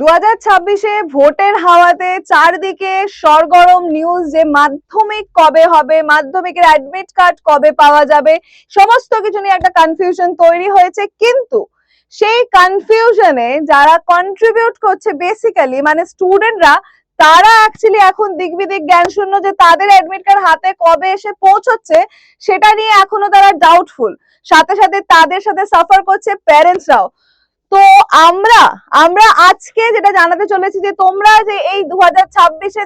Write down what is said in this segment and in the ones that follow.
দু হাজার ছাব্বিশে ভোটের হাওয়াতে চারদিকে সরগরম নিউজ যে মাধ্যমিক কবে হবে, মাধ্যমিকের অ্যাডমিট কার্ড কবে পাওয়া যাবে, সমস্ত কিছু নিয়ে একটা কনফিউশন তৈরি হয়েছে। কিন্তু সেই কনফিউশনে যারা কন্ট্রিবিউট করছে বেসিক্যালি মানে স্টুডেন্টরা তারা অ্যাকচুয়ালি এখন দিক বিদিক জ্ঞান শূন্য যে তাদের অ্যাডমিট কার্ড হাতে কবে এসে পৌঁছচ্ছে, সেটা নিয়ে এখনও তারা ডাউটফুল সাথে সাথে তাদের সাথে সাফার করছে প্যারেন্টসরাও তো আমরা আমরা আজকে যেটা জানাতে চলেছি যে তোমরা যে এই দু হাজার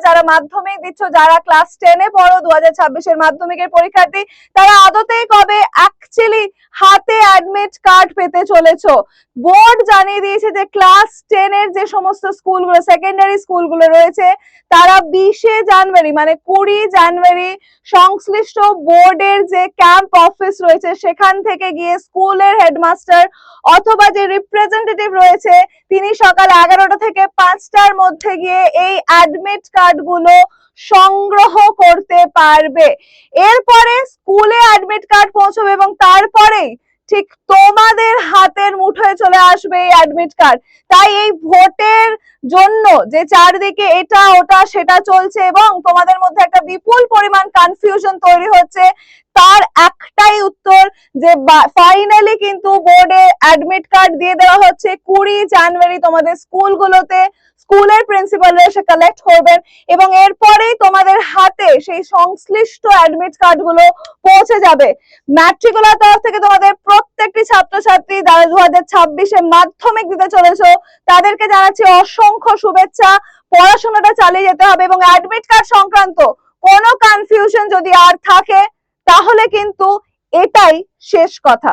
যারা মাধ্যমিক দিচ্ছ, যারা ক্লাস টেনে পড়ো দু হাজার ছাব্বিশের মাধ্যমিকের পরীক্ষার্থী, তারা আদতেই কবে অ্যাকচুয়ালি হাতে অ্যাডমিট কার্ড পেতে চলেছো? বোর্ড জানিয়ে দিয়েছে যে ক্লাস টেনের যে সমস্ত স্কুলগুলো সেকেন্ডারি স্কুলগুলো রয়েছে, তারা বিশে জানুয়ারি মানে কুড়ি জানুয়ারি সংশ্লিষ্ট বোর্ডের যে ক্যাম্প অফিস রয়েছে, সেখান থেকে গিয়ে স্কুলের হেডমাস্টার অথবা যে রিপ্রেজেন্টেটিভ রয়েছে, তিনি সকাল এগারোটা থেকে পাঁচটার মধ্যে গিয়ে এই অ্যাডমিট কার্ডগুলো সংগ্রহ করতে পারবে। এরপরে স্কুলে অ্যাডমিট কার্ড পৌঁছবে এবং তারপরেই ঠিক তোমাদের হাতের মুঠোয় চলে আসবে এই অ্যাডমিট কার্ড তাই এই ভোটের জন্য যে চারদিকে এটা, ওটা, সেটা চলছে এবং তোমাদের মধ্যে একটা বিপুল পরিমাণ কনফিউশন তৈরি হচ্ছে। তার একটাই যে ফাইনালি কিন্তু বোর্ডে অ্যাডমিট কার্ড দিয়ে দেওয়া হচ্ছে। কুড়ি জানুয়ারি তোমাদের স্কুলগুলোতে স্কুলের প্রিন্সিপালরা এসে কালেক্ট করবেন এবং এরপরেই তোমাদের হাতে সেই সংশ্লিষ্ট অ্যাডমিট কার্ডগুলো পৌঁছে যাবে। ম্যাট্রিকুলার তরফ থেকে তোমাদের প্রত্যেকটি ছাত্রছাত্রী যারা দু হাজার ছাব্বিশে মাধ্যমিক দিতে চলেছো, তাদেরকে জানাচ্ছি অসংখ্য শুভেচ্ছা। পড়াশোনাটা চালিয়ে যেতে হবে এবং অ্যাডমিট কার্ড সংক্রান্ত কোনো কনফিউশন যদি আর থাকে, তাহলে কিন্তু এটাই শেষ কথা।